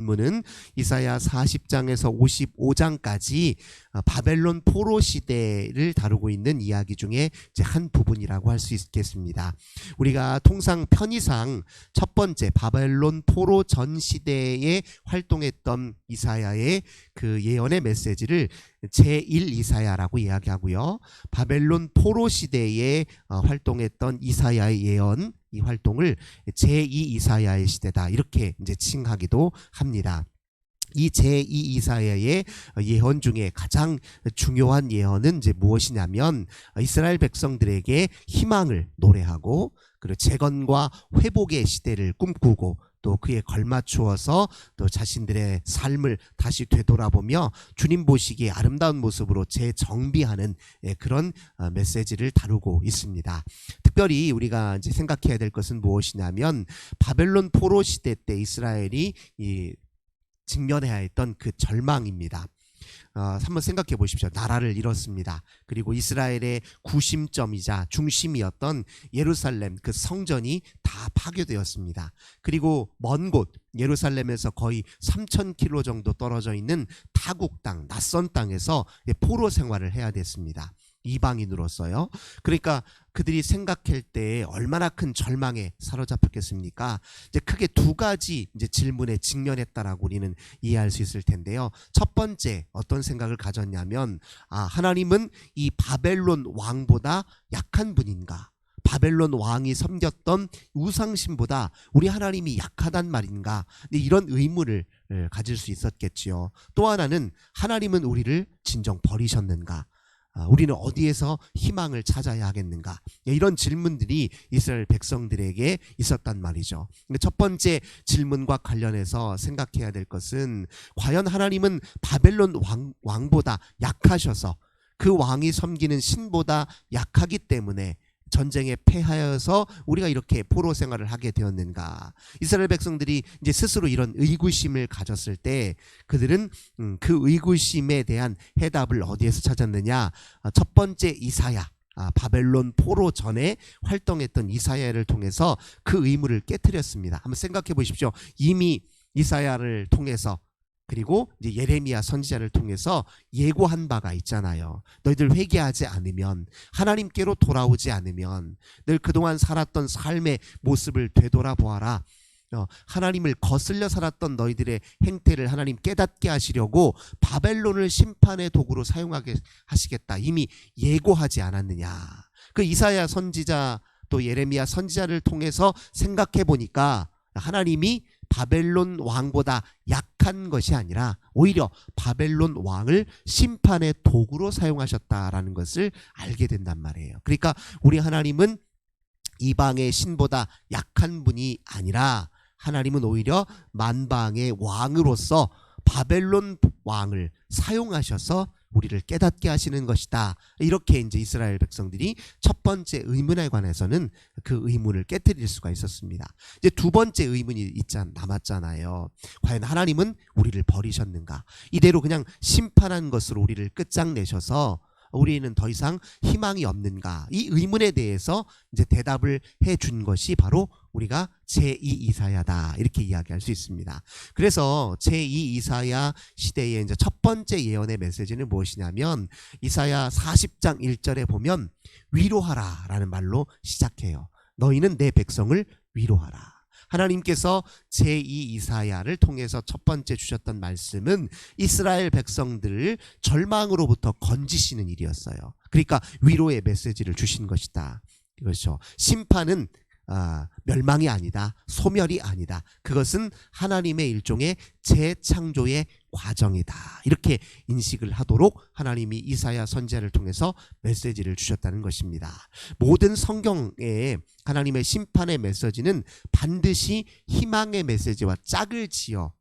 문은 이사야 40장에서 55장까지 어, 바벨론 포로 시대를 다루고 있는 이야기 중에 한 부분이라고 할 수 있겠습니다. 우리가 통상 편의상 첫 번째 바벨론 포로 전 시대에 활동했던 이사야의 그 예언의 메시지를 제1 이사야라고 이야기하고요. 바벨론 포로 시대에 어, 활동했던 이사야의 예언 이 활동을 제2 이사야의 시대다 이렇게 이제 칭하기도 합니다. 이 제2 이사야의 예언 중에 가장 중요한 예언은 이제 무엇이냐면 이스라엘 백성들에게 희망을 노래하고 그리고 재건과 회복의 시대를 꿈꾸고 또 그에 걸맞추어서 또 자신들의 삶을 다시 되돌아보며 주님 보시기에 아름다운 모습으로 재정비하는 예, 그런 어, 메시지를 다루고 있습니다. 특별히 우리가 이제 생각해야 될 것은 무엇이냐면 바벨론 포로 시대 때 이스라엘이 이 직면해야 했던 그 절망입니다. 어, 한번 생각해 보십시오. 나라를 잃었습니다. 그리고 이스라엘의 구심점이자 중심이었던 예루살렘 그 성전이 다 파괴되었습니다. 그리고 먼 곳 예루살렘에서 거의 3,000km 정도 떨어져 있는 타국 땅, 낯선 땅에서 포로 생활을 해야 됐습니다. 이방인으로서요. 그러니까 그들이 생각할 때 얼마나 큰 절망에 사로잡혔겠습니까? 이제 크게 두 가지 이제 질문에 직면했다라고 우리는 이해할 수 있을 텐데요. 첫 번째 어떤 생각을 가졌냐면 아 하나님은 이 바벨론 왕보다 약한 분인가? 바벨론 왕이 섬겼던 우상신보다 우리 하나님이 약하단 말인가? 근데 이런 의문을 예, 가질 수 있었겠지요. 또 하나는 하나님은 우리를 진정 버리셨는가? 아, 우리는 어디에서 희망을 찾아야 하겠는가? 예, 이런 질문들이 이스라엘 백성들에게 있었단 말이죠. 근데 첫 번째 질문과 관련해서 생각해야 될 것은 과연 하나님은 바벨론 왕, 왕보다 약하셔서 그 왕이 섬기는 신보다 약하기 때문에 전쟁에 패하여서 우리가 이렇게 포로 생활을 하게 되었는가? 이스라엘 백성들이 이제 스스로 이런 의구심을 가졌을 때 그들은 음, 그 의구심에 대한 해답을 어디에서 찾았느냐? 아, 첫 번째 이사야. 아, 바벨론 포로 전에 활동했던 이사야를 통해서 그 의무를 깨뜨렸습니다. 한번 생각해 보십시오. 이미 이사야를 통해서 그리고 이제 예레미야 선지자를 통해서 예고한 바가 있잖아요. 너희들 회개하지 않으면 하나님께로 돌아오지 않으면 늘 그동안 살았던 삶의 모습을 되돌아보아라. 어, 하나님을 거슬려 살았던 너희들의 행태를 하나님 깨닫게 하시려고 바벨론을 심판의 도구로 사용하게 하시겠다. 이미 예고하지 않았느냐. 그 이사야 선지자 또 예레미야 선지자를 통해서 생각해 보니까 하나님이 바벨론 왕보다 약한 것이 아니라 오히려 바벨론 왕을 심판의 도구로 사용하셨다라는 것을 알게 된단 말이에요. 그러니까 우리 하나님은 이방의 신보다 약한 분이 아니라 하나님은 오히려 만방의 왕으로서 바벨론 왕을 사용하셔서 우리를 깨닫게 하시는 것이다. 이렇게 이제 이스라엘 백성들이 첫 번째 의문에 관해서는 그 의문을 깨뜨릴 수가 있었습니다. 이제 두 번째 의문이 있잖 남았잖아요. 과연 하나님은 우리를 버리셨는가? 이대로 그냥 심판한 것으로 우리를 끝장내셔서 우리는 더 이상 희망이 없는가? 이 의문에 대해서 이제 대답을 해 준 것이 바로 우리가 제2 이사야다. 이렇게 이야기할 수 있습니다. 그래서 제2 이사야 시대의 이제 첫 번째 예언의 메시지는 무엇이냐면 이사야 40장 1절에 보면 위로하라라는 말로 시작해요. 너희는 내 백성을 위로하라. 하나님께서 제2 이사야를 통해서 첫 번째 주셨던 말씀은 이스라엘 백성들을 절망으로부터 건지시는 일이었어요. 그러니까 위로의 메시지를 주신 것이다. 그렇죠. 심판은 아, 멸망이 아니다. 소멸이 아니다. 그것은 하나님의 일종의 재창조의 과정이다. 이렇게 인식을 하도록 하나님이 이사야 선지자를 통해서 메시지를 주셨다는 것입니다. 모든 성경에 하나님의 심판의 메시지는 반드시 희망의 메시지와 짝을 지어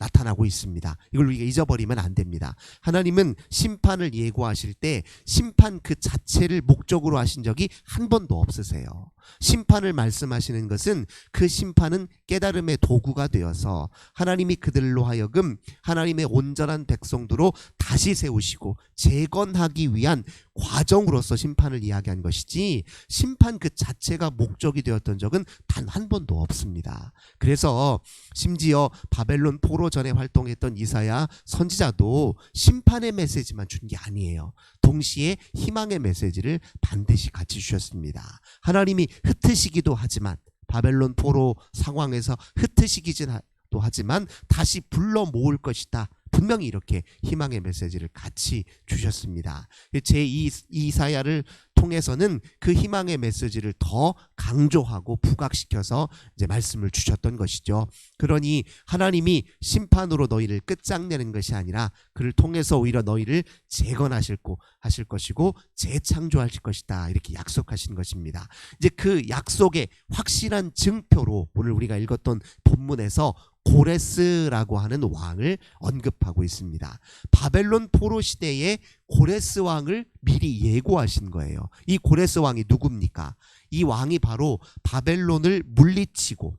나타나고 있습니다. 이걸 우리가 잊어버리면 안 됩니다. 하나님은 심판을 예고하실 때 심판 그 자체를 목적으로 하신 적이 한 번도 없으세요. 심판을 말씀하시는 것은 그 심판은 깨달음의 도구가 되어서 하나님이 그들로 하여금 하나님의 온전한 백성도로 다시 세우시고 재건하기 위한 과정으로서 심판을 이야기한 것이지 심판 그 자체가 목적이 되었던 적은 단 한 번도 없습니다. 그래서 심지어 바벨론 포로 전에 활동했던 이사야 선지자도 심판의 메시지만 준 게 아니에요. 동시에 희망의 메시지를 반드시 같이 주셨습니다. 하나님이 흩으시기도 하지만 바벨론 포로 상황에서 흩으시기도 하지만 다시 불러 모을 것이다. 분명히 이렇게 희망의 메시지를 같이 주셨습니다. 제 이사야를 통해서는 그 희망의 메시지를 더 강조하고 부각시켜서 이제 말씀을 주셨던 것이죠. 그러니 하나님이 심판으로 너희를 끝장내는 것이 아니라 그를 통해서 오히려 너희를 재건하실 고 하실 것이고 재창조하실 것이다. 이렇게 약속하신 것입니다. 이제 그 약속의 확실한 증표로 오늘 우리가 읽었던 본문에서 고레스라고 하는 왕을 언급 하고 있습니다. 바벨론 포로 시대에 고레스 왕을 미리 예고하신 거예요. 이 고레스 왕이 누굽니까? 이 왕이 바로 바벨론을 물리치고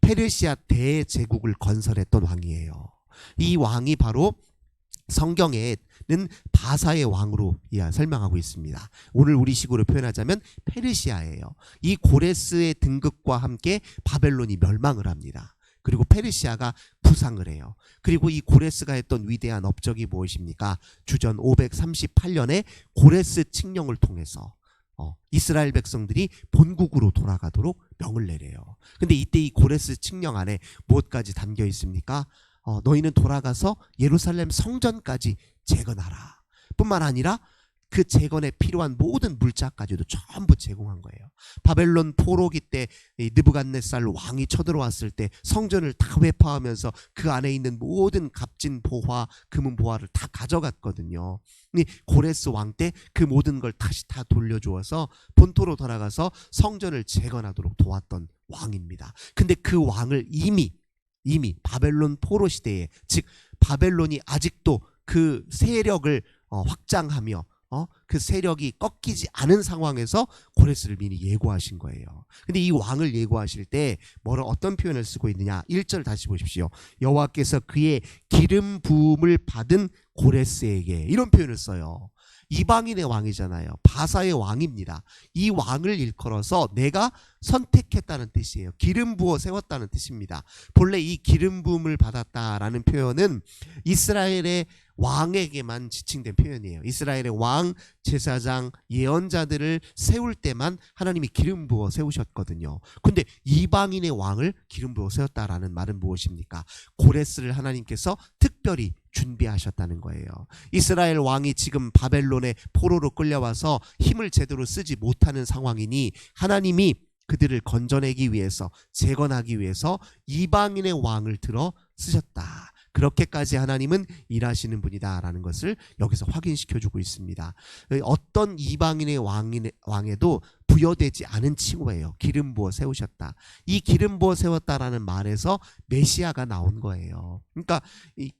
페르시아 대제국을 건설했던 왕이에요. 이 왕이 바로 성경에는 바사의 왕으로 설명하고 있습니다. 오늘 우리 식으로 표현하자면 페르시아예요. 이 고레스의 등극과 함께 바벨론이 멸망을 합니다. 그리고 페르시아가 부상을 해요. 그리고 이 고레스가 했던 위대한 업적이 무엇입니까? 주전 538년에 고레스 칙령을 통해서 어, 이스라엘 백성들이 본국으로 돌아가도록 명을 내려요. 근데 이때 이 고레스 칙령 안에 무엇까지 담겨 있습니까? 어, 너희는 돌아가서 예루살렘 성전까지 재건하라. 뿐만 아니라 그 재건에 필요한 모든 물자까지도 전부 제공한 거예요. 바벨론 포로기 때 느부갓네살 왕이 쳐들어왔을 때 성전을 다 회파하면서 그 안에 있는 모든 값진 보화, 금은 보화를 다 가져갔거든요. 고레스 왕 때 그 모든 걸 다시 다 돌려주어서 본토로 돌아가서 성전을 재건하도록 도왔던 왕입니다. 근데 그 왕을 이미 이미 바벨론 포로 시대에 즉 바벨론이 아직도 그 세력을 어, 확장하며 어? 그 세력이 꺾이지 않은 상황에서 고레스를 미리 예고하신 거예요. 근데 이 왕을 예고하실 때 뭐를 어떤 표현을 쓰고 있느냐? 1절 다시 보십시오. 여호와께서 그의 기름 부음을 받은 고레스에게 이런 표현을 써요. 이방인의 왕이잖아요. 바사의 왕입니다. 이 왕을 일컬어서 내가 선택했다는 뜻이에요. 기름 부어 세웠다는 뜻입니다. 본래 이 기름 부음을 받았다라는 표현은 이스라엘의 왕에게만 지칭된 표현이에요. 이스라엘의 왕, 제사장, 예언자들을 세울 때만 하나님이 기름 부어 세우셨거든요. 근데 이방인의 왕을 기름 부어 세웠다라는 말은 무엇입니까? 고레스를 하나님께서 특별히 준비하셨다는 거예요. 이스라엘 왕이 지금 바벨론의 포로로 끌려와서 힘을 제대로 쓰지 못하는 상황이니 하나님이 그들을 건져내기 위해서 재건하기 위해서 이방인의 왕을 들어 쓰셨다. 그렇게까지 하나님은 일하시는 분이다라는 것을 여기서 확인시켜 주고 있습니다. 어떤 이방인의 왕에도 부여되지 않은 칭호예요. 기름 부어 세우셨다. 이 기름 부어 세웠다라는 말에서 메시아가 나온 거예요. 그러니까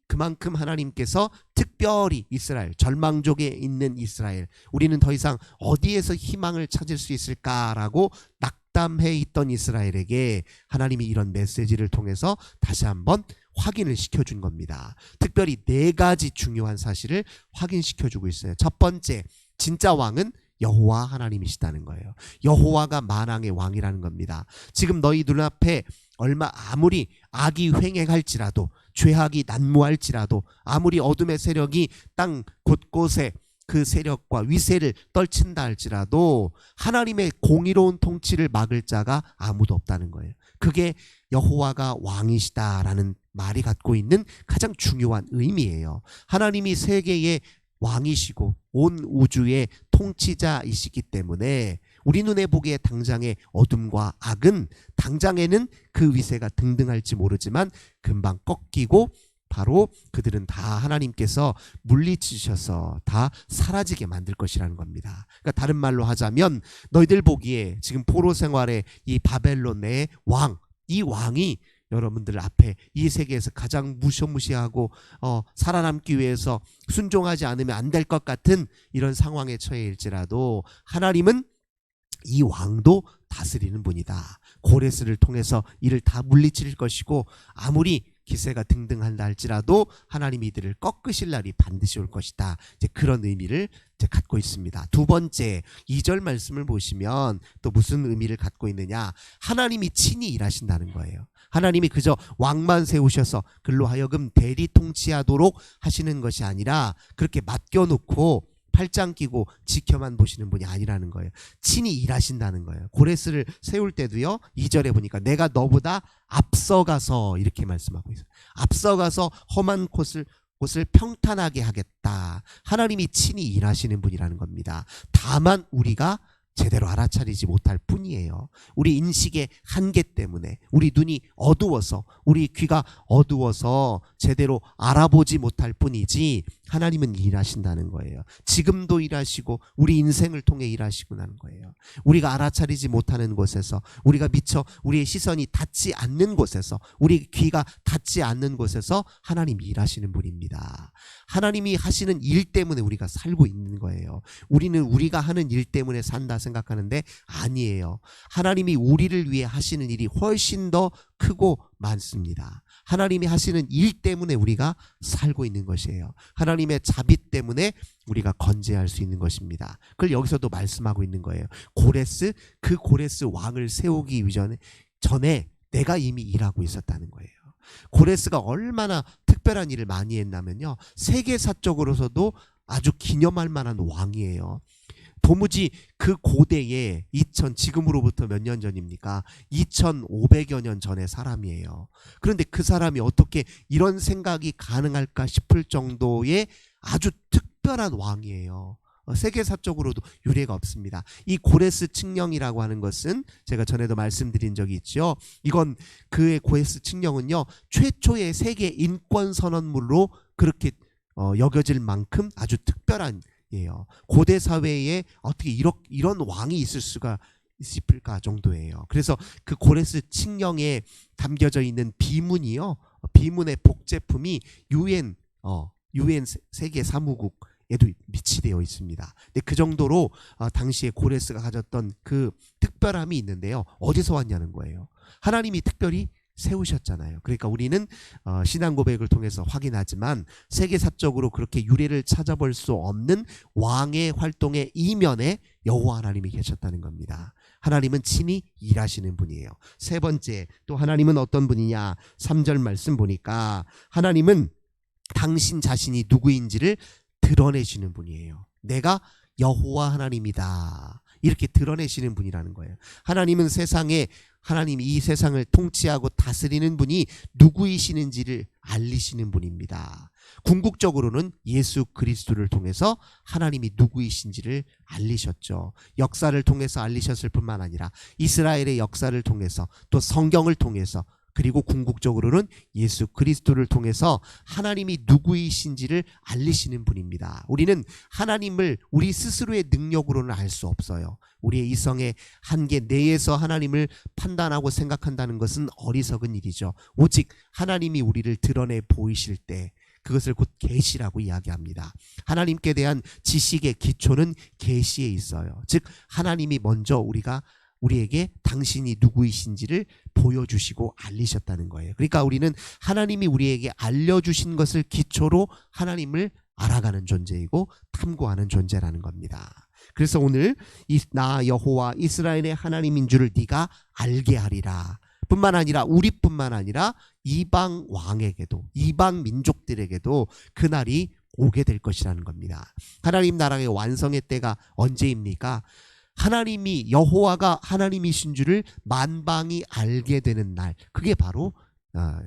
그만큼 하나님께서 특별히 이스라엘 절망족에 있는 이스라엘 우리는 더 이상 어디에서 희망을 찾을 수 있을까라고 낙담해 있던 이스라엘에게 하나님이 이런 메시지를 통해서 다시 한번 확인을 시켜준 겁니다. 특별히 네 가지 중요한 사실을 확인시켜주고 있어요. 첫 번째, 진짜 왕은 여호와 하나님이시다는 거예요. 여호와가 만왕의 왕이라는 겁니다. 지금 너희 눈앞에 얼마 아무리 악이 횡행할지라도 죄악이 난무할지라도 아무리 어둠의 세력이 땅 곳곳에 그 세력과 위세를 떨친다 할지라도 하나님의 공의로운 통치를 막을 자가 아무도 없다는 거예요. 그게 여호와가 왕이시다라는 말이 갖고 있는 가장 중요한 의미예요. 하나님이 세계의 왕이시고 온 우주의 통치자이시기 때문에 우리 눈에 보기에 당장의 어둠과 악은 당장에는 그 위세가 등등할지 모르지만 금방 꺾이고 바로 그들은 다 하나님께서 물리치셔서 다 사라지게 만들 것이라는 겁니다. 그러니까 다른 말로 하자면 너희들 보기에 지금 포로 생활의 이 바벨론의 왕, 이 왕이 여러분들 앞에 이 세계에서 가장 무시무시하고 어, 살아남기 위해서 순종하지 않으면 안 될 것 같은 이런 상황에 처해일지라도 하나님은 이 왕도 다스리는 분이다. 고레스를 통해서 이를 다 물리칠 것이고 아무리 기세가 등등한다 할지라도 하나님이 이들을 꺾으실 날이 반드시 올 것이다. 이제 그런 의미를 이제 갖고 있습니다. 두 번째, 2절 말씀을 보시면 또 무슨 의미를 갖고 있느냐? 하나님이 친히 일하신다는 거예요. 하나님이 그저 왕만 세우셔서 글로 하여금 대리 통치하도록 하시는 것이 아니라 그렇게 맡겨놓고 팔짱 끼고 지켜만 보시는 분이 아니라는 거예요. 친히 일하신다는 거예요. 고레스를 세울 때도요. 2절에 보니까 내가 너보다 앞서가서 이렇게 말씀하고 있어요. 앞서가서 험한 곳을 곳을 평탄하게 하겠다. 하나님이 친히 일하시는 분이라는 겁니다. 다만 우리가 제대로 알아차리지 못할 뿐이에요. 우리 인식의 한계 때문에 우리 눈이 어두워서 우리 귀가 어두워서 제대로 알아보지 못할 뿐이지 하나님은 일하신다는 거예요. 지금도 일하시고 우리 인생을 통해 일하시고 나는 거예요. 우리가 알아차리지 못하는 곳에서 우리가 미처 우리의 시선이 닿지 않는 곳에서 우리 귀가 닿지 않는 곳에서 하나님이 일하시는 분입니다. 하나님이 하시는 일 때문에 우리가 살고 있는 거예요. 우리는 우리가 하는 일 때문에 산다 생각하는데 아니에요. 하나님이 우리를 위해 하시는 일이 훨씬 더 크고 많습니다. 하나님이 하시는 일 때문에 우리가 살고 있는 것이에요. 하나님의 자비 때문에 우리가 건재할 수 있는 것입니다. 그걸 여기서도 말씀하고 있는 거예요. 고레스 그 고레스 왕을 세우기 이전에 전에 내가 이미 일하고 있었다는 거예요. 고레스가 얼마나 특별한 일을 많이 했냐면요. 세계사적으로서도 아주 기념할 만한 왕이에요. 도무지 그 고대에 2000 지금으로부터 몇 년 전입니까? 2500여 년 전의 사람이에요. 그런데 그 사람이 어떻게 이런 생각이 가능할까 싶을 정도의 아주 특별한 왕이에요. 어, 세계사적으로도 유례가 없습니다. 이 고레스 칙령이라고 하는 것은 제가 전에도 말씀드린 적이 있죠. 이건 그의 고레스 칙령은요 최초의 세계 인권 선언물로 그렇게 어, 여겨질 만큼 아주 특별한 예요. 고대 사회에 어떻게 이런 이런 왕이 있을 수가 있을까 정도예요. 그래서 그 고레스 칙령에 담겨져 있는 비문이요. 비문의 복제품이 유엔 어 유엔 세계 사무국에도 미치되어 있습니다. 근데 그 정도로 어, 당시에 고레스가 가졌던 그 특별함이 있는데요. 어디서 왔냐는 거예요. 하나님이 특별히 세우셨잖아요. 그러니까 우리는 어, 신앙 고백을 통해서 확인하지만 세계사적으로 그렇게 유래를 찾아볼 수 없는 왕의 활동의 이면에 여호와 하나님이 계셨다는 겁니다. 하나님은 친히 일하시는 분이에요. 세 번째 또 하나님은 어떤 분이냐? 3절 말씀 보니까 하나님은 당신 자신이 누구인지를 드러내시는 분이에요. 내가 여호와 하나님이다. 이렇게 드러내시는 분이라는 거예요. 하나님은 세상에 하나님 이 세상을 통치하고 다스리는 분이 누구이시는지를 알리시는 분입니다. 궁극적으로는 예수 그리스도를 통해서 하나님이 누구이신지를 알리셨죠. 역사를 통해서 알리셨을 뿐만 아니라 이스라엘의 역사를 통해서 또 성경을 통해서 그리고 궁극적으로는 예수 그리스도를 통해서 하나님이 누구이신지를 알리시는 분입니다. 우리는 하나님을 우리 스스로의 능력으로는 알 수 없어요. 우리의 이성의 한계 내에서 하나님을 판단하고 생각한다는 것은 어리석은 일이죠. 오직 하나님이 우리를 드러내 보이실 때 그것을 곧 계시라고 이야기합니다. 하나님께 대한 지식의 기초는 계시에 있어요. 즉 하나님이 먼저 우리가 우리에게 당신이 누구이신지를 보여주시고 알리셨다는 거예요. 그러니까 우리는 하나님이 우리에게 알려주신 것을 기초로 하나님을 알아가는 존재이고 탐구하는 존재라는 겁니다. 그래서 오늘 이나 여호와 이스라엘의 하나님인 줄을 네가 알게 하리라. 뿐만 아니라 우리뿐만 아니라 이방 왕에게도 이방 민족들에게도 그날이 오게 될 것이라는 겁니다. 하나님 나라의 완성의 때가 언제입니까? 하나님이 여호와가 하나님이신 줄을 만방이 알게 되는 날 그게 바로 어,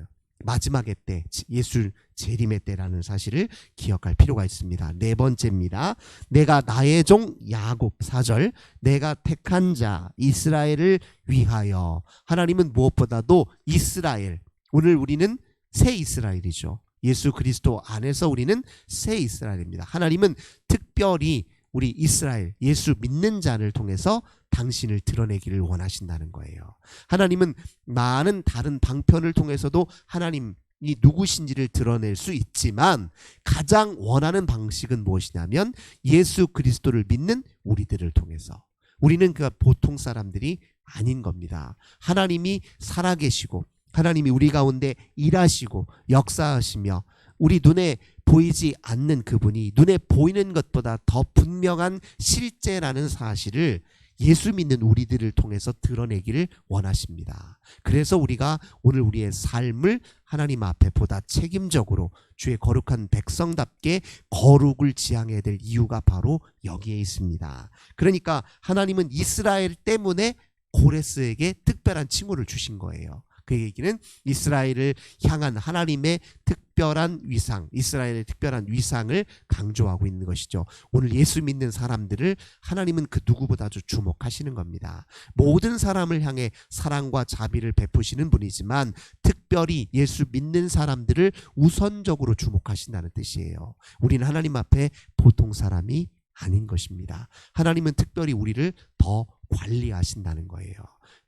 마지막의 때 예수 재림의 때라는 사실을 기억할 필요가 있습니다. 네 번째입니다. 내가 나의 종 야곱 사절 내가 택한 자 이스라엘을 위하여 하나님은 무엇보다도 이스라엘 오늘 우리는 새 이스라엘이죠. 예수 그리스도 안에서 우리는 새 이스라엘입니다. 하나님은 특별히 우리 이스라엘 예수 믿는 자를 통해서 당신을 드러내기를 원하신다는 거예요. 하나님은 많은 다른 방편을 통해서도 하나님 이 누구신지를 드러낼 수 있지만 가장 원하는 방식은 무엇이냐면 예수 그리스도를 믿는 우리들을 통해서 우리는 그 보통 사람들이 아닌 겁니다. 하나님이 살아계시고 하나님이 우리 가운데 일하시고 역사하시며 우리 눈에 보이지 않는 그분이 눈에 보이는 것보다 더 분명한 실제라는 사실을 예수 믿는 우리들을 통해서 드러내기를 원하십니다. 그래서 우리가 오늘 우리의 삶을 하나님 앞에 보다 책임적으로 주의 거룩한 백성답게 거룩을 지향해야 될 이유가 바로 여기에 있습니다. 그러니까 하나님은 이스라엘 때문에 고레스에게 특별한 칭호를 주신 거예요. 그 얘기는 이스라엘을 향한 하나님의 특별한 위상, 이스라엘의 특별한 위상을 강조하고 있는 것이죠. 오늘 예수 믿는 사람들을 하나님은 그 누구보다도 주목하시는 겁니다. 모든 사람을 향해 사랑과 자비를 베푸시는 분이지만 특별히 예수 믿는 사람들을 우선적으로 주목하신다는 뜻이에요. 우리는 하나님 앞에 보통 사람이 아닌 것입니다. 하나님은 특별히 우리를 더 관리하신다는 거예요.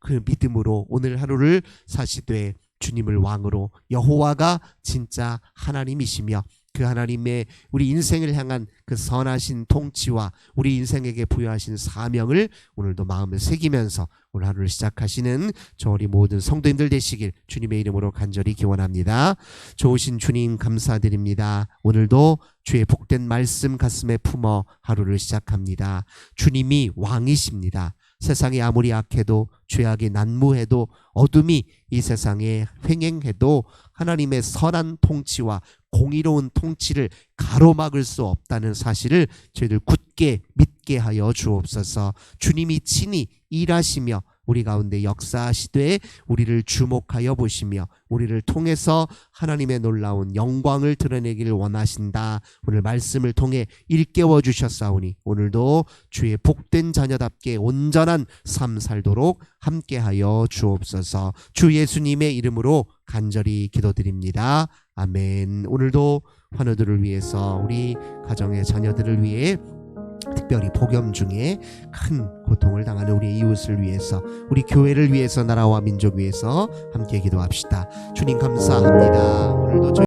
그 믿음으로 오늘 하루를 사시되 주님을 왕으로 여호와가 진짜 하나님이시며 그 하나님의 우리 인생을 향한 그 선하신 통치와 우리 인생에게 부여하신 사명을 오늘도 마음에 새기면서 오늘 하루를 시작하시는 저 우리 모든 성도님들 되시길 주님의 이름으로 간절히 기원합니다. 좋으신 주님 감사드립니다. 오늘도 주의 복된 말씀 가슴에 품어 하루를 시작합니다. 주님이 왕이십니다. 세상이 아무리 악해도 죄악이 난무해도 어둠이 이 세상에 횡행해도 하나님의 선한 통치와 공의로운 통치를 가로막을 수 없다는 사실을 저희들 굳게 믿게 하여 주옵소서. 주님이 친히 일하시며 우리 가운데 역사하시되 우리를 주목하여 보시며 우리를 통해서 하나님의 놀라운 영광을 드러내기를 원하신다. 오늘 말씀을 통해 일깨워 주셨사오니 오늘도 주의 복된 자녀답게 온전한 삶 살도록 함께하여 주옵소서. 주 예수님의 이름으로 간절히 기도드립니다. 아멘. 오늘도 환우들을 위해서 우리 가정의 자녀들을 위해 특별히 복염 중에 큰 고통을 당하는 우리 이웃을 위해서 우리 교회를 위해서 나라와 민족 위해서 함께 기도합시다. 주님 감사합니다. 오늘도 저희